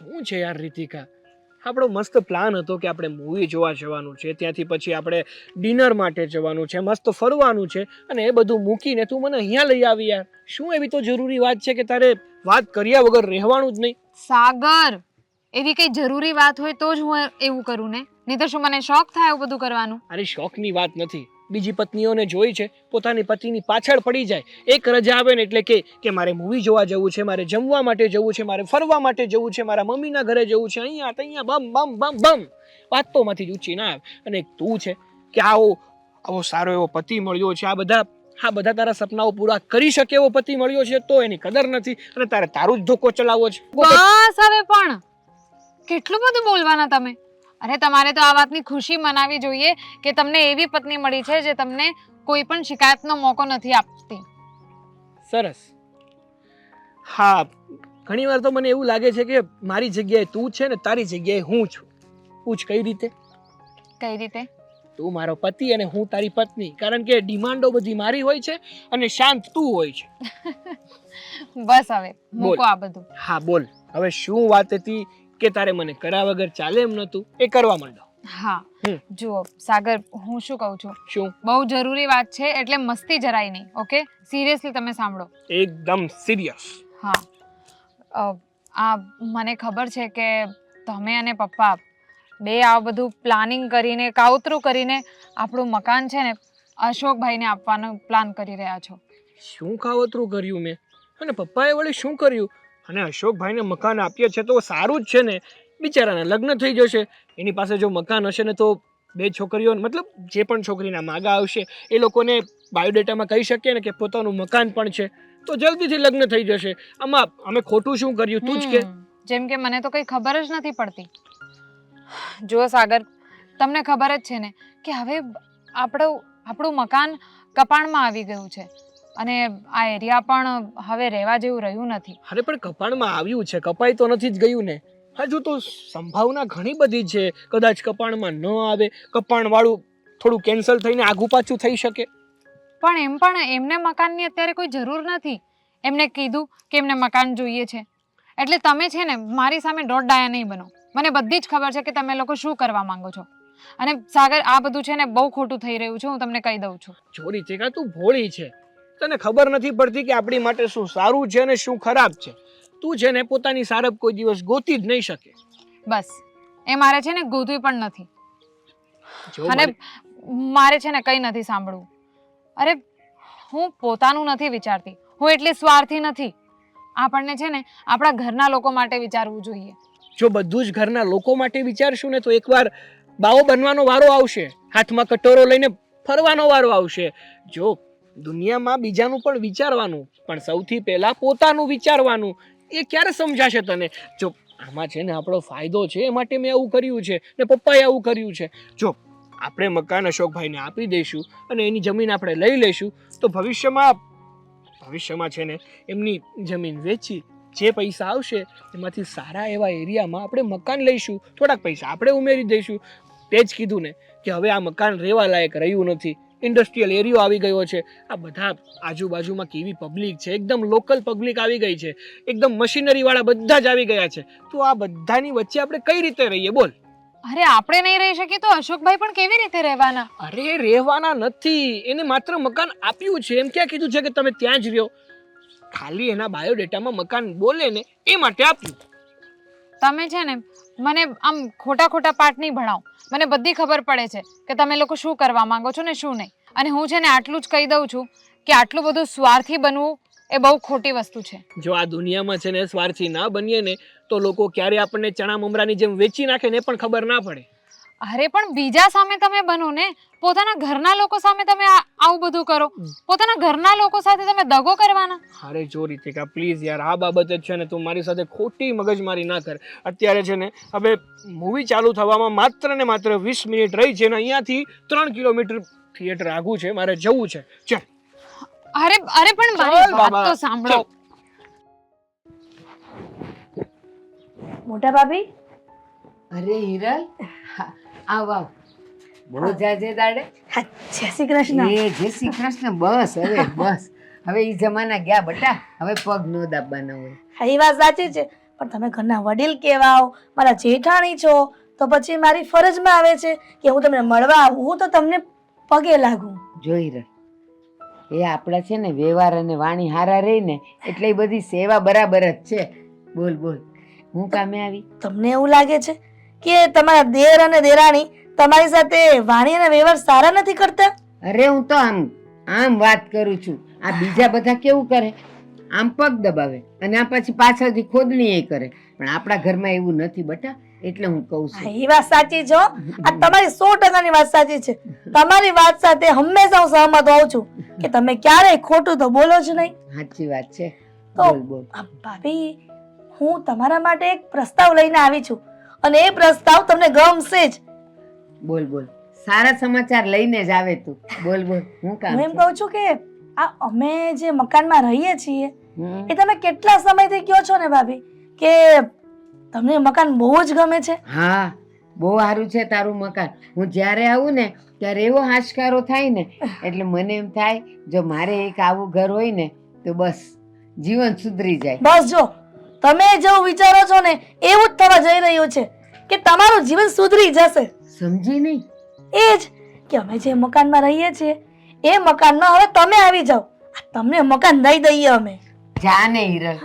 શું છે યાર રીતિકા? આપણો મસ્ત પ્લાન હતો કે આપણે મૂવી જોવા જવાનું છે. ત્યાંથી પછી આપણે ડિનર માટે જવાનું છે મસ્ત ફરવાનું છે અને એ બધું મૂકીને તું મને અહીંયા લઈ આવી યાર. શું એવી તો જરૂરી વાત છે કે તારે વાત કર્યા વગર રહેવાનું જ નહીં? સાગર એવી કઈ જરૂરી વાત હોય તો જ હું એવું કરું ને? નહીં તો શું મને શોખ થાય એવું બધું કરવાનું? અરે શોખની વાત નથી. બીજી પત્નીઓને જોઈ છે, પોતાની પતિની પાછળ પડી જાય. એક રજા આવે ને એટલે કે કે મારે મૂવી જોવા જવું છે, મારે જમવા માટે જવું છે, મારે ફરવા માટે જવું છે, મારા મમ્મીના ઘરે જવું છે, અહીંયા ત્યાં બમ બમ બમ બમ. વાત તો માંથી જ ઊંચી ના આવે. અને તું છે, કે આવો આવો સારો એવો પતિ મળ્યો છે, આ બધા આ બધા તારા સપનાઓ પૂરા કરી શકે એવો પતિ મળ્યો છે, તો એની કદર નથી. અને તારે તારું જ ધોકો ચલાવવો છે. બસ હવે પણ. કેટલું બધું બોલવાના તમે? અરે તમારે તો આ વાતની ખુશી મનાવી જોઈએ કે તમને એવી પત્ની મળી છે જે તમને કોઈ પણ શિકાયતનો મોકો નથી આપતી. સરસ. હા ઘણીવાર તો મને એવું લાગે છે કે મારી જગ્યાએ તું છે ને તારી જગ્યાએ હું છું. પૂછ કઈ રીતે? કઈ રીતે? તું મારો પતિ અને હું તારી પત્ની કારણ કે ડિમાન્ડો બધી મારી હોય છે અને શાંત તું હોય છે. બસ હવે મૂકો આ બધું. હા બોલ. હવે શું વાત હતી? કે તારે મને કરા વગર ચાલે એમ નતું એ કરવા માંડો. હા. જુઓ સાગર હું શું કહું છું? શું? બહુ જરૂરી વાત છે એટલે મસ્તી જરાય નહીં ઓકે? સિરિયસલી તમે સાંભળો. એકદમ સિરિયસ હા. આ મને ખબર છે કે તમે અને પપ્પા બે આ બધું પ્લાનિંગ કરીને કાવતરું કરીને આપણું મકાન છે ને અશોકભાઈને આપવાનો પ્લાન કરી રહ્યા છો. શું કાવતરું કર્યું મેં? અને પપ્પાએ વળી શું કર્યું? અને અશોકભાઈને મકાન આપીએ છે તો સારું જ છે ને. બિચારાને લગ્ન થઈ જશે. એની પાસે જો મકાન હશે ને તો બે છોકરીઓ, મતલબ જે પણ છોકરીના માગા આવશે, એ લોકોને બાયોડેટામાં કહી શકીએ ને કે પોતાનું મકાન પણ છે. તો જલ્દીથી લગ્ન થઈ જશે. આમાં અમે ખોટું શું કર્યું? તું જ કે. જેમ કે મને તો કંઈ ખબર જ નથી પડતી. જુઓ સાગર, તમને ખબર જ છે ને કે હવે આપણું આપણું મકાન કપાણમાં આવી ગયું છે. અને આ એરિયા પણ હવે રહેવા જેવું રહ્યું નથી. અરે પણ કપાણમાં આવ્યું છે કપાઈ તો નથી જ ગયું ને. હજુ તો સંભાવના ઘણી બધી છે. કદાચ કપાણમાં ન આવે કપાણવાળું થોડું કેન્સલ થઈને આગુ પાછું થઈ શકે. પણ એમ પણ એમને મકાનની અત્યારે કોઈ જરૂર નથી. એમને કીધું કે એમને મકાન જોઈએ છે. એટલે તમે છે ને મારી સામે દોઢ ડાયા નહીં બનો. મને બધી જ ખબર છે કે તમે લોકો શું કરવા માંગો છો. અને સાગર આ બધું છે ને બહુ ખોટું થઈ રહ્યું છે હું તમને કહી દઉં છું. ચોરી ચેકા તું ભોળી છે. તને ખબર નથી પડતી કે આપણી માટે શું સારું છે અને શું ખરાબ છે? તું છે ને પોતાની સારપ કોઈ દિવસ ગોતી જ નહીં શકે. બસ. એ મારે છે ને ગોતવી પણ નથી. અને મારે છે ને કંઈ નથી સાંભળવું. અરે હું પોતાનું નથી વિચારતી. હું એટલી સ્વાર્થી નથી. આપણને છે ને આપણા ઘરના લોકો માટે વિચારવું જોઈએ. જો બધું જ ઘરના લોકો માટે વિચારશું ને તો એકવાર બાવો બનવાનો વારો આવશે. હાથમાં કટોરો લઈને ફરવાનો વારો આવશે. જો દુનિયામાં બીજાનું પણ વિચારવાનું, પણ સૌથી પહેલાં પોતાનું વિચારવાનું, એ ક્યારે સમજાશે તને? જો, આમાં છે ને આપણો ફાયદો છે, એ માટે મેં આવું કર્યું છે, ને પપ્પાએ આવું કર્યું છે. જો, આપણે મકાન અશોકભાઈને આપી દઈશું, અને એની જમીન આપણે લઈ લઈશું, તો ભવિષ્યમાં ભવિષ્યમાં છે ને, એમની જમીન વેચી, જે પૈસા આવશે, એમાંથી સારા એવા એરિયામાં આપણે મકાન લઈશું, થોડાક પૈસા આપણે ઉમેરી દઈશું. તે જ કીધું ને, કે હવે આ મકાન રહેવા લાયક રહ્યું નથી. ઇન્ડસ્ટ્રીયલ એરિયો આવી ગયો છે. આ બધા આજુબાજુમાં કેવી પબ્લિક છે? એકદમ લોકલ પબ્લિક આવી ગઈ છે. એકદમ મશીનરીવાળા બધા જ આવી ગયા છે. તો આ બધાની વચ્ચે આપણે કઈ રીતે રહીએ? બોલ. અરે આપણે નહીં રહી શકીએ તો અશોકભાઈ પણ કેવી રીતે રહેવાના? અરે રહેવાના નથી. એને માત્ર મકાન આપ્યું છે. એમ ક્યાં કીધું છે કે તમે ત્યાં જ રહ્યો? ખાલી એના બાયોડેટામાં મકાન બોલે ને એ માટે આપ્યું. તમે છે ને મને આમ ખોટા ખોટા પાઠ નહીં ભણાવો. મને બધી ખબર પડે છે કે તમે લોકો શું કરવા માંગો છો ને શું નહીં. અને હું છે ને આટલું જ કહી દઉં છું કે આટલું બધું સ્વાર્થી બનવું એ બહુ ખોટી વસ્તુ છે. જો આ દુનિયામાં છે ને સ્વાર્થી ના બનીએ ને તો લોકો ક્યારે આપણને ચણા મમરાની જેમ વેચી નાખે ને પણ ખબર ના પડે. અરે પણ બીજા સામે તમે બનો ને. પોતાના ઘરના લોકો સામે તમે આ- આવું બધું કરો. પોતાના ઘરના લોકો સાથે તમે દગો કરવાના. અરે જો રીતિકા પ્લીઝ યાર આ બાબતે છે ને તું મારી સાથે ખોટી મગજમારી ના કર. અત્યારે છે ને હવે મૂવી ચાલુ થવામાં માત્ર ને માત્ર વીસ મિનિટ રહી છે ને અહીંયાથી ત્રણ કિલોમીટર થિયેટર આગું છે મારે જવું છે. ચાલ. અરે અરે પણ ચાલ મારી વાત બાબા, તો સાંભળો મોટા ભાભી? અરે હિરલ. હા, આવ આવ. બહુ જાજે દાડે. હા, જય શ્રી કૃષ્ણ. એ જય શ્રી કૃષ્ણ. બસ હવે બસ. હવે એ જમાના ગયા બટા. હવે પગ નો દાબવાના હોય. હા એ વાત સાચી છે. પણ તમે ઘરના વડીલ કહેવાઓ મારા જેઠાણી છો તો પછી મારી ફરજમાં આવે છે કે હું તમને મળવા આવું તો તમને પગે લાગું. જોઈ રહે એ આપણા છે ને વ્યવહાર અને વાણી હારા રહી ને એટલે બધી સેવા બરાબર જ છે. બોલ બોલ. હું કામે આવી? તમને એવું લાગે છે? કે તમારા દેર અને દેરાણી તમારી સાથે વાણી અને વ્યવહાર સારા નથી કરતા? અરે હું તો આમ આમ વાત કરું છું. આ બીજા બધા કેવું કરે? આમ પગ દબાવે અને આ પછી પાછળથી ખોદણી એ કરે. પણ આપણા ઘરમાં એવું નથી બટા એટલે હું કહું છું. એ વાત સાચી છો આ તમારી સો ટકાની વાત સાચી છે. તમારી વાત સાથે હંમેશા હું સહમત હોઉં છું કે તમે ક્યારેય ખોટું તો બોલો જ નહીં. સાચી વાત છે. તો બોલ બોલ. ભાભી હું તમારા માટે એક પ્રસ્તાવ લઈને આવી છું. અને એ પ્રસ્તાવ તમને ગમશે જ. બોલ બોલ. સારા સમાચાર લઈને જ આવે તું. બોલ બોલ. હું કામ હું એમ કહું છું કે આ અમે જે મકાનમાં રહીએ છીએ એ તમે કેટલા સમયથી કયો છો ને ભાભી કે તમને મકાન બહુ જ ગમે છે? હા બહુ સારું છે તારું મકાન. હું જ્યારે આવું ને ત્યારે એવો હાશકારો થાય ને એટલે મને એમ થાય જો મારે એક આવું ઘર હોય ને તો બસ જીવન સુધરી જાય. બસ જો. તમે જેવું વિચારો છો ને એવું જ થવા જઈ રહ્યું છે કે તમારું જીવન સુધરી જશે. સમજી નહીં? એ જ કે અમે જે મકાનમાં રહીએ છીએ એ મકાનમાં હવે તમે આવી જાઓ. આ તમને મકાન દઈ દઈએ અમે. જા ને હિરલ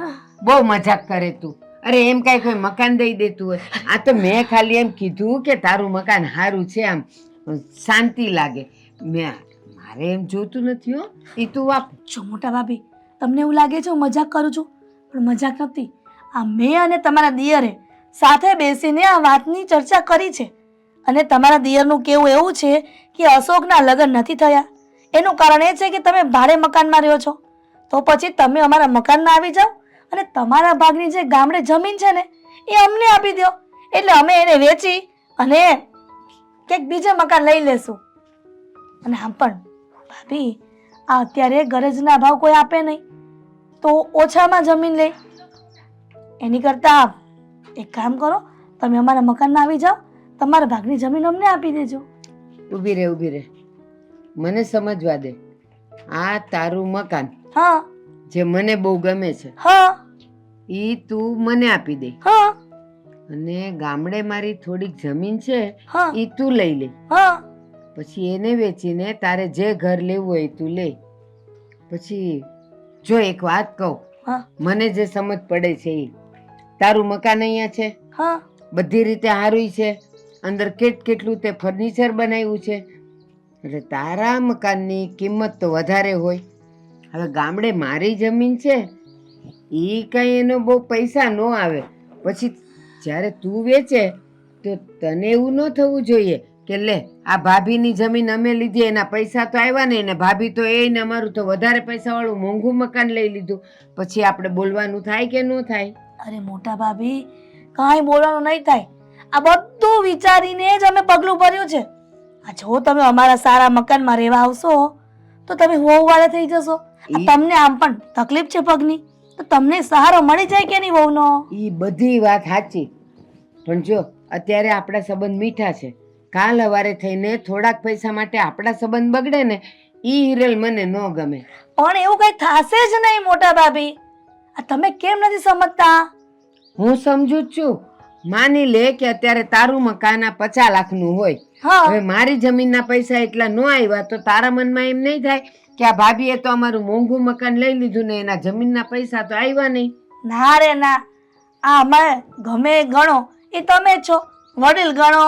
બહુ મજાક કરે તું. અરે એમ કાંઈ કોઈ મકાન દઈ દેતું હોય. આ તો મેં ખાલી એમ કીધું કે તારું મકાન સારું છે આમ. શાંતિ લાગે. મેં મારે એમ જોતું નથી હો. એ તું વાપ જો મોટા ભાભી તમને એવું લાગે છે હું મજાક કરું છું? પણ મજાક નથી. આ મેં અને તમારા દિયરે સાથે બેસીને આ વાતની ચર્ચા કરી છે. અને તમારા દિયરનું કેવું એવું છે કે અશોકના લગ્ન નથી થયા? એનું કારણ એ છે કે તમે ભાડે મકાનમાં રહ્યો છો. તો પછી તમે અમારા મકાનમાં આવી જાઓ અને તમારા ભાગની જે ગામડે જમીન છે ને, એ અમને આપી દો. એટલે અમે એને વેચી અને કંઈક બીજે મકાન લઈ લેશું. અને આમ પણ, ભાભી, આ અત્યારે ગરજના ભાવ કોઈ આપે નહીં. તો ઓછામાં જમીન લે. એની કરતાં એક કામ કરો તમે અમારા મકાનમાં આવી જાઓ તમારા ભાગની જમીન અમને આપી દેજો. ઊભી રહે ઊભી રહે. મને સમજવા દે. આ તારું મકાન હા. જે મને બહુ ગમે છે હા. ઈ તું મને આપી દે. હા. અને ગામડે મારી થોડીક જમીન છે હા. ઈ તું લઈ લે. હા. પછી એને વેચીને તારે જે ઘર લેવું હોય તું લે. પછી જો એક વાત કહું હા. મને જે સમજ પડે છે એ તારું મકાન અહીંયા છે? હા. બધી રીતે સારું છે? અંદર કેટ કેટલું તે ફર્નિચર બનાવ્યું છે? એટલે તારા મકાનની કિંમત તો વધારે હોય. હવે ગામડે મારી જમીન છે એ કાંઈ એનો બહુ પૈસા ન આવે. પછી જ્યારે તું વેચે તો તને એવું ન થવું જોઈએ કે લે આ ભાભીની જમીન અમે લીધી એના પૈસા તો આવ્યા નહીં એને ભાભી તો એને અમારું તો વધારે પૈસાવાળું મોંઘું મકાન લઈ લીધું. પછી આપણે બોલવાનું થાય કે ન થાય? અરે મોટા ભાભી કાંઈ બોલવાનું નહીં થાય. આ બધું વિચારીને જ અમે પગલું ભર્યું છે. આ જો તમે અમારા સારા મકાનમાં રહેવા આવશો તો તમે વહુવાળા થઈ જશો. તમને આમ પણ તકલીફ છે પગની? તો તમને સહારો મળી જાય કે નહીં વહુનો? એ બધી વાત સાચી. પણ જો અત્યારે આપણા સંબંધ મીઠા છે. કાલ હવારે થઈને થોડાક પૈસા માટે આપણા સંબંધ બગડે ને ઈ હિરલ મને ન ગમે. પણ એવું કઈ થશે જ નહીં મોટા ભાભી. આ તમે કેમ નથી સમજતા? હું સમજુ જ છું. માની લે કે અત્યારે તારું મકાન આ પચાસ લાખનું હોય. હવે મારી જમીનના પૈસા એટલા ન આવ્યા તો તારા મનમાં એમ નહીં થાય કે આ ભાભીએ તો અમારું મોંઘું મકાન લઈ લીધું ને એના જમીનના પૈસા તો આવ્યા નહીં. ના રે ના. આ અમે ગમે ગણો એ તમે છો. વડીલ ગણો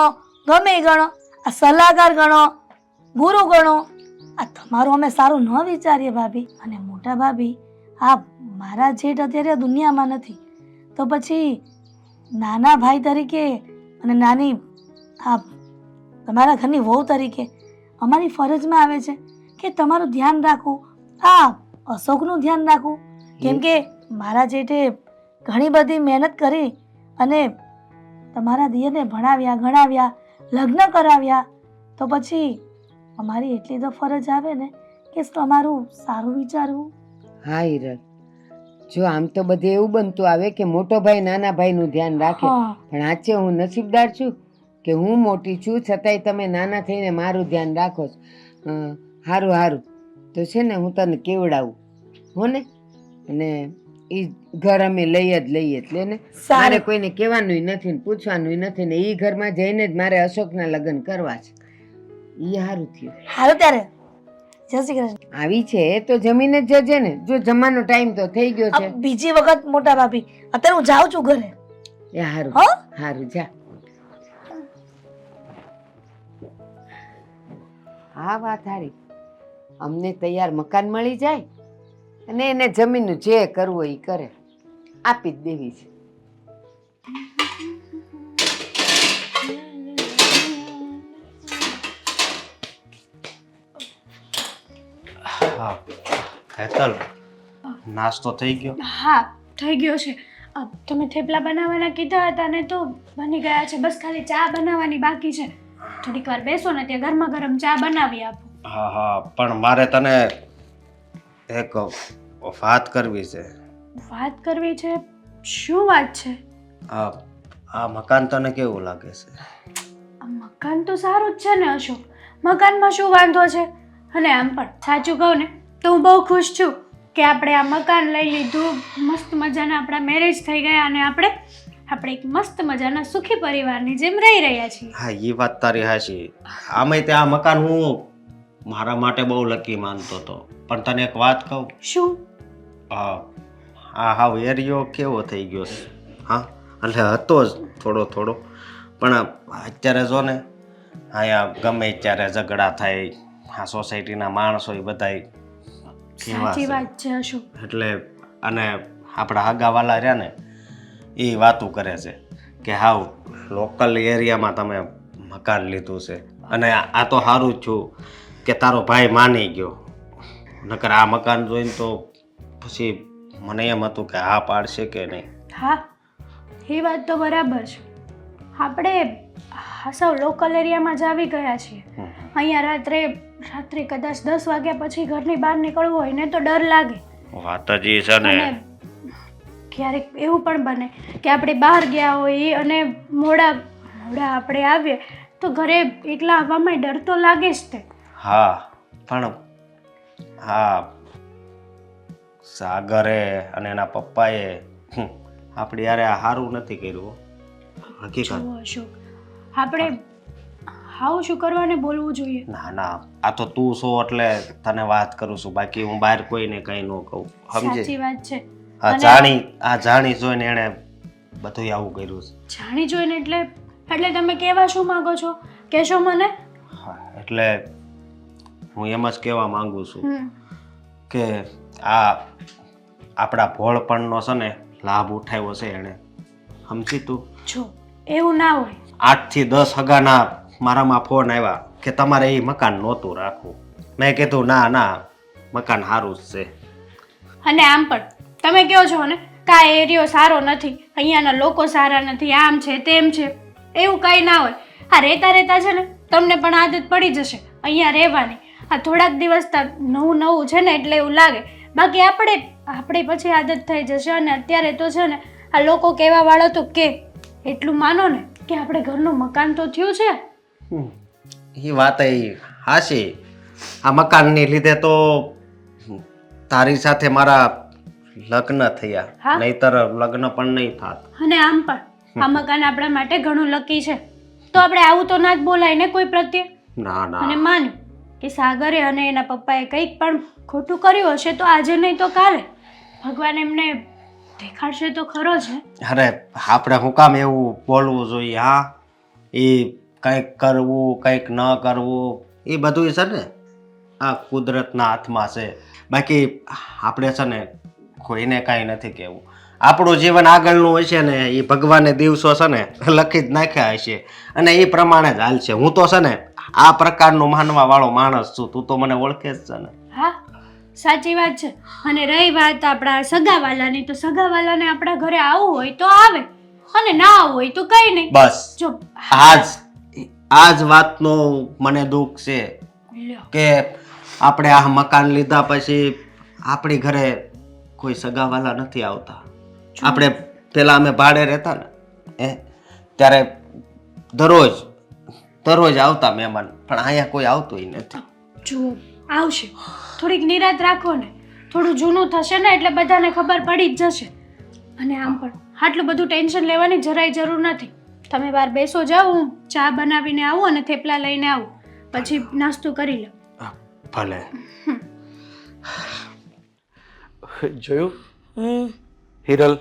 ગમે ગણો. આ સલાહકાર ગણો ગુરુ ગણો. આ તમારું અમે સારું ન વિચારીએ ભાભી. અને મોટા ભાભી આ મારા જેઠ અત્યારે દુનિયામાં નથી. તો પછી નાના ભાઈ તરીકે અને નાની આ તમારા ઘરની વહુ તરીકે અમારી ફરજમાં આવે છે કે તમારું ધ્યાન રાખવું, આ અશોકનું ધ્યાન રાખવું. કેમ કે મારા જેઠે ઘણી બધી મહેનત કરી અને તમારા દિયરને ભણાવ્યા, ગણાવ્યા, લગ્ન કરાવ્યા. તો પછી અમારી એટલી તો ફરજ આવે ને કે તમારું સારું વિચારવું. હા હિરલ. જો આમ તો બધે એવું બનતું આવે કે મોટો ભાઈ નાના ભાઈનું ધ્યાન રાખે. પણ આજે હું નસીબદાર છું કે હું મોટી છું છતાંય તમે નાના થઈને મારું ધ્યાન રાખો છો. સારું હારું હારું. તો છે ને હું તને કેવડાવું. હો ને? અને એ ઘર અમે લઈ જ લઈએ એટલે ને? મારે કોઈને કહેવાનું નથી ને પૂછવાનું નથી ને એ ઘરમાં જઈને જ મારે અશોકના લગ્ન કરવા છે. એ સારું થયું. સારું ત્યારે. જય શ્રી કૃષ્ણ. આવી છે તો જમીને જ જજે ને. જો જમવાનો ટાઈમ તો થઈ ગયો છે. બીજી વખત મોટા ભાભી અત્યારે હું જાઉં છું ઘરે. એ સારું હો? સારું જા. હા વાત સારી અમને તૈયાર મકાન મળી જાય અને એને જમીનનું જે કરવું હોય એ કરે. આપી જ દેવી છે. હા હેતલ. નાસ્તો થઈ ગયો. હા થઈ ગયો છે. તમે થેપલા બનાવવાના કીધા હતા ને તો બની ગયા છે. બસ ખાલી ચા બનાવવાની બાકી છે. થોડીક વાર બેસો ને ત્યાં ગરમા ગરમ ચા બનાવી આપો. હા હા પણ મારે તને એક વાત કરવી છે. વાત કરવી છે? શું વાત છે? આ આ મકાન તને કેવું લાગે છે? આ મકાન તો સારું જ છે ને અશોક. મકાનમાં શું વાંધો છે? અને આમ પણ સાચું કહું ને તો હું બહુ ખુશ છું કે આપણે આ મકાન લઈ લીધું. મસ્ત મજાના આપણા મેરેજ થઈ ગયા અને આપણે આપણે એક મસ્ત મજાના સુખી પરિવારની જેમ રહી રહ્યા છીએ. હા એ વાત તારી હાચી. આમે તે આ મકાન હું મારા માટે બહુ લકી માનતો હતો. પણ તને એક વાત કહું? શું? હા આ હાવ એરિયો કેવો થઈ ગયો છે? હા એટલે હતો જ થોડો થોડો. પણ અત્યારે જો ને અહીંયા ગમે ત્યારે ઝઘડા થાય આ સોસાયટીના માણસો એ બધા સાચી વાત છે અશોક. એટલે અને આપણા આગાવાલા રહ્યા ને એ વાતું કરે છે કે હાવ લોકલ એરિયામાં તમે મકાન લીધું છે. અને આ તો સારું જ છું કે તારો ભાઈ માની ગયો. નકર આ મકાન જોઈને તો પછી મને એમ હતું કે હા પાડશે કે નહીં. હા એ વાત તો બરાબર છે. આપણે સૌ લોકલ એરિયામાં જ આવી ગયા છીએ. અહીંયા રાત્રે રાત્રે કદાચ દસ વાગ્યા પછી ઘરની બહાર નીકળવું હોય ને તો ડર લાગે. વાત જ એ છે અને ક્યારેક એવું પણ બને કે આપણે બહાર ગયા હોઈએ અને મોડા મોડા આપણે આવીએ તો ઘરે એકલા આવવામાં ડર તો લાગે જ તે. હા પણ હા સાગરે અને એના પપ્પાએ આપણી યારે આ સારું નથી કર્યું. હકીકત. જુઓ અશોક આપણે હાવ શું કરવાને બોલવું જોઈએ? ના ના. આ તો તું છો એટલે તને વાત કરું છું. બાકી હું બહાર કોઈને કઈ ન કહું. સાચી વાત છે. આ જાણી આ જાણી જોઈને એણે બધું આવું કર્યું છે. જાણી જોઈને એટલે એટલે તમે કહેવા શું માંગો છો? કહેશો મને? હા એટલે હું એમ જ કહેવા માંગુ છું કે આ આપણા ભોળપણનો છે ને લાભ ઉઠાવ્યો છે એણે. સમજી તું? જો એવું ના હોય. આઠથી દસ હગાના મારામાં ફોન આવ્યા કે તમારે એ મકાન નહોતું રાખવું. મેં કીધું, ના ના, મકાન સારું જ છે. અને આમ પણ, તમે કહો છો ને કા એરિયો સારો નથી, અહીંયાના લોકો સારા નથી, આમ છે, તેમ છે, એવું કંઈ ના હોય. આ રહેતા રહેતા છે ને, તમને પણ આદત પડી જશે, અહીંયા રહેવાની. આ થોડાક દિવસ નવું નવું છે ને એટલે એવું લાગે. બાકી આપણે આપણે પછી આદત થઈ જશે અને અત્યારે તો છે ને, આ લોકો કહેવા વાળો તો કે, એટલું માનો ને કે આપણે ઘરનું મકાન તો થયું છે. એ વાત હાશી આ મકાનની લીધે તો તારી સાથે મારા લગ્ન થયા? નહીતર લગ્ન પણ નહીં થાત. અને આમ પણ. આ મકાન આપણા માટે ઘણું લકી છે. તો આપણે આવું તો ના જ બોલાય ને કોઈ પ્રત્યે? ના અને માન કે સાગરે અને એના પપ્પાએ કંઈક પણ ખોટું કર્યું હશે તો આજે નહીં તો કાલે. ભગવાન એમને દેખાડશે તો ખરો છે અરે આપણે હું કામ એવું બોલવું જોઈએ હા? એ કંઈક કરવું કંઈક ન કરવું એ બધું છે ને આ કુદરતના હાથમાં છે. બાકી આપણે છે ને કોઈને કાંઈ નથી કહેવું. આપણું જીવન આગળનું હોય છે ને એ ભગવાને દિવસો છે ને લખી જ નાખ્યા હશે. અને એ પ્રમાણે જ હાલશે હું તો છે ને આ પ્રકારનો માનવા વાળો માણસ છું. તું તો મને ઓળખે જ છે ને. હા સાચી વાત છે. અને રહી વાત આપણા સગાવાલાની તો સગાવાલાને આપણા ઘરે આવવું હોય તો આવે. અને ના આવું હોય તો કંઈ નહીં. બસ. જો આજ આજ વાતનો મને દુઃખ છે કે આપણે આ મકાન લીધા પછી આપણી ઘરે કોઈ સગાવાલા નથી આવતા. આપણે પેલા અમે ભાડે રહેતા ને એ ત્યારે દરરોજ દરરોજ આવતા મહેમાન પણ અહીંયા કોઈ આવતું નથી. જુઓ આવશે. થોડીક નિરાત રાખો ને. થોડું જૂનું થશે ને એટલે બધાને ખબર પડી જ જશે. અને આમ પણ આટલું બધું ટેન્શન લેવાની જરાય જરૂર નથી. તમે બહાર બેસો જાઓ હું ચા બનાવીને આવું અને થેપલા લઈને આવું. પછી નાસ્તો કરી લો. ભલે. જોયું? હિરલ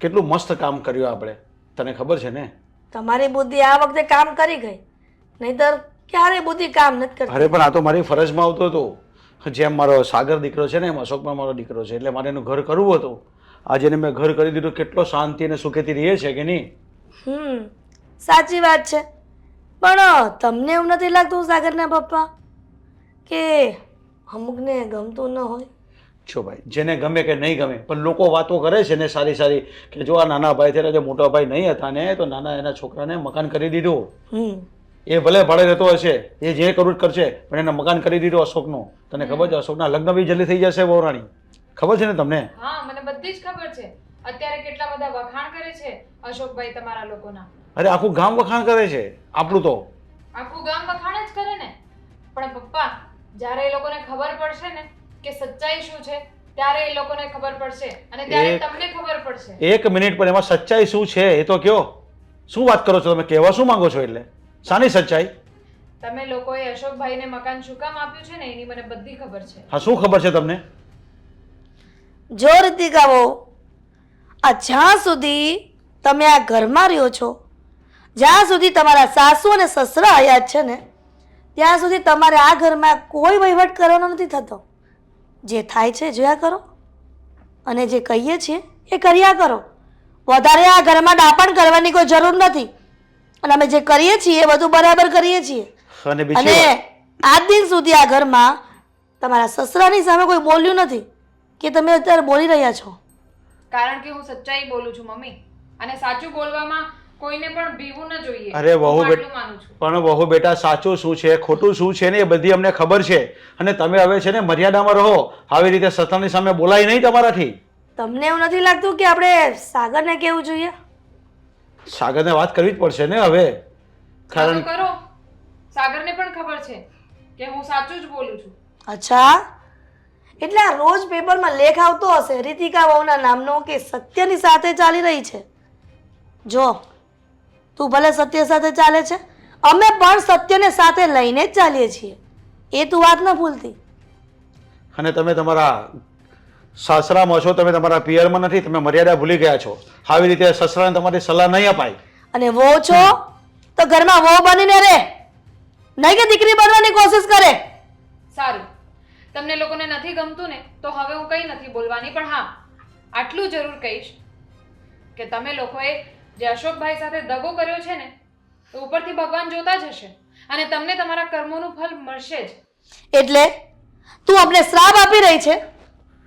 કેટલું મસ્ત કામ કર્યું આપણે. તને ખબર છે ને? તમારી બુદ્ધિ આ વખતે કામ કરી ગઈ. નહીતર ક્યારે બુદ્ધિ કામ નથી કરતી. અરે પણ આ તો મારી ફરજમાં આવતો હતો. જેમ મારો સાગર દીકરો છે ને એમ અશોકમાં મારો દીકરો છે. એટલે મારે એનું ઘર કરવું હતું. આજે મેં ઘર કરી દીધું. કેટલો શાંતિ અને સુખેથી રહીએ છે કે નહીં? હમ. સાચી વાત છે. પણ તમને એવું નથી લાગતું સાગરના પપ્પા? કે અમુકને ગમતું ન હોય? છો ભાઈ જેને ગમે કે નહીં ગમે પણ લોકો વાતો કરે છે ને સારી સારી કે જો આ નાના ભાઈ થયેલા જે મોટા ભાઈ નહીં હતા ને તો નાના એના છોકરાને મકાન કરી દીધું. હમ. એ ભલે ભાડે રહેતો હશે એ જે કરવું જ કરશે પણ એને મકાન કરી દીધું અશોકનું. તને ખબર છે? અશોકના લગ્ન બી જલ્દી થઈ જશે વહુરાણી. ખબર છે ને તમને? હા મને બધી જ ખબર છે. અત્યારે કેટલા બધા વખાણ કરે છે અશોકભાઈ તમારા લોકોના? અરે આખું ગામ વખાણ કરે છે આપણું તો. આખું ગામ વખાણ જ કરે ને? પણ પપ્પા જ્યારે એ લોકોને ખબર પડશે ને કે સચ્ચાઈ શું છે ત્યારે એ લોકોને ખબર પડશે અને ત્યારે એક- તમને ખબર પડશે. એક મિનિટ પણ એમાં સચ્ચાઈ શું છે એ તો કયો? શું વાત કરો છો તમે? કહેવા શું માંગો છો એટલે? શાની સચ્ચાઈ? તમે લોકોએ અશોકભાઈને મકાન શું કામ આપ્યું છે ને એની મને બધી ખબર છે. હા શું ખબર છે તમને? જો રીતિકા વહુ આ જ્યાં સુધી તમે આ ઘરમાં રહ્યો છો જ્યાં સુધી તમારા સાસુ અને સસરા હયાત છે ને ત્યાં સુધી તમારે આ ઘરમાં કોઈ વહીવટ કરવાનો નથી થતો. જે થાય છે જોયા કરો અને જે કહીએ છીએ એ કર્યા કરો. વધારે આ ઘરમાં ડાપણ કરવાની કોઈ જરૂર નથી. અને અમે જે કરીએ છીએ એ બધું બરાબર કરીએ છીએ. અને આજ દિન સુધી આ ઘરમાં તમારા સસરાની સામે કોઈ બોલ્યું નથી કે તમે અત્યારે બોલી રહ્યા છો? કારણ કે હું સચ્ચાઈ બોલું છું મમ્મી. અને સાચું બોલવામાં કોઈને પણ બીવું ન જોઈએ. અરે વહુ હું બેટ- આટલું માનું છું. પણ વહુ બેટા સાચું શું છે ખોટું શું છે ને એ બધી અમને ખબર છે. અને તમે હવે છે ને મર્યાદામાં રહો. આવી રીતે સત્તાની સામે બોલાય નહીં તમારાથી. તમને એવું નથી લાગતું કે આપણે સાગરને કેવું જોઈએ? સાગરને વાત કરવી જ પડશે ને હવે. કારણ કરો. સાગરને પણ ખબર છે કે હું સાચું જ બોલું છું. અચ્છા. એટલે આ રોજ પેપરમાં લેખ આવતો હશે રીતિકા વહુના નામનો કે સત્યની સાથે ચાલી રહી છે? જો તું ભલે સત્ય સાથે ચાલે છે અમે પણ સત્યને સાથે લઈને જ ચાલીએ છીએ. એ તું વાત ન ભૂલતી. અને તમે તમારા સાસરામાં છો તમે તમારા પિયરમાં નથી તમે મર્યાદા ભૂલી ગયા છો. આવી રીતે સસરાને તમારી સલાહ નહીં અપાય. અને વો છો તો ઘરમાં વો બનીને રહે. નહીં કે દીકરી બનવાની કોશિશ કરે. સારું. તમને લોકોને નથી ગમતું ને, તો હવે હું કંઈ નથી બોલવાની, પણ હા, આટલું જરૂર કહીશ કે તમે લોકોએ જે અશોકભાઈ સાથે દગો કર્યો છે ને, તો ઉપરથી ભગવાન જોતા જ હશે અને તમને તમારા કર્મોનું ફળ મળશે જ. એટલે તું અમને શ્રાપ આપી રહી છે?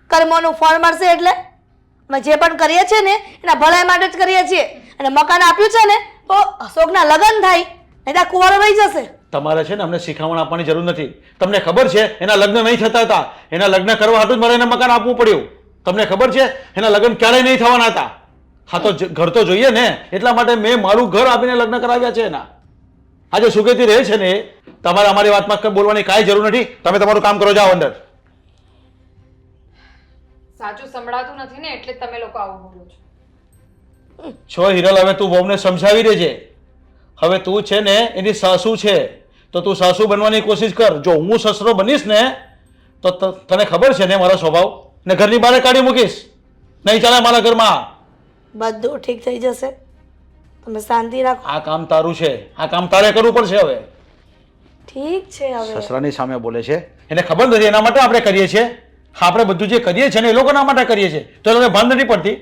કર્મોનું ફળ મળશે એટલે? અમે જે પણ કરીએ છીએ ને, એના ભલાઈ માટે જ કરીએ છીએ. અને મકાન આપ્યું છે ને, તો અશોકના લગ્ન થાય, નહીં તો કુંવારો રહી જશે. તમારે છે ને અમને શિખામણ આપવાની જરૂર નથી. તમને ખબર છે એના લગ્ન નહીં થતા હતા. એના લગ્ન કરવા હતું જ મારે એને મકાન આપવું પડ્યું. તમને ખબર છે એના લગ્ન ક્યારેય નહીં થવાના હતા. હા તો ઘર તો જોઈએ ને. એટલા માટે મેં મારું ઘર આપીને લગ્ન કરાવ્યા છે એના. આજે સુગેતી રહે છે ને તમારે અમારી વાતમાં કંઈ બોલવાની કાંઈ જરૂર નથી. તમે તમારું કામ કરો જાઓ અંદર. સાચું સંભળાતું નથી ને એટલે તમે લોકો આવું બોલો છો. છો હિરલ હવે તું વહુને સમજાવી દેજે. હવે તું છે ને એની સાસુ છે. તો તું સાસુ બનવાની કોશિશ કર. જો હું સસરો બનીશ ને તો તને ખબર છે ને મારા સ્વભાવ. ને ઘરની બહાર કાઢી મૂકીશ. નહીં ચાલે મારા ઘરમાં. બધું ઠીક થઈ જશે. તમે શાંતિ રાખો. આ કામ તારું છે. આ કામ તારે કરવું પડશે હવે. ઠીક છે હવે. સસરાની સામે બોલે છે. એને ખબર નથી એના માટે આપણે કરીએ છીએ. આપણે બધું જે કરીએ છીએ ને એ લોકોના માટે કરીએ છીએ. તો એ લોકોને ભાન નથી પડતી.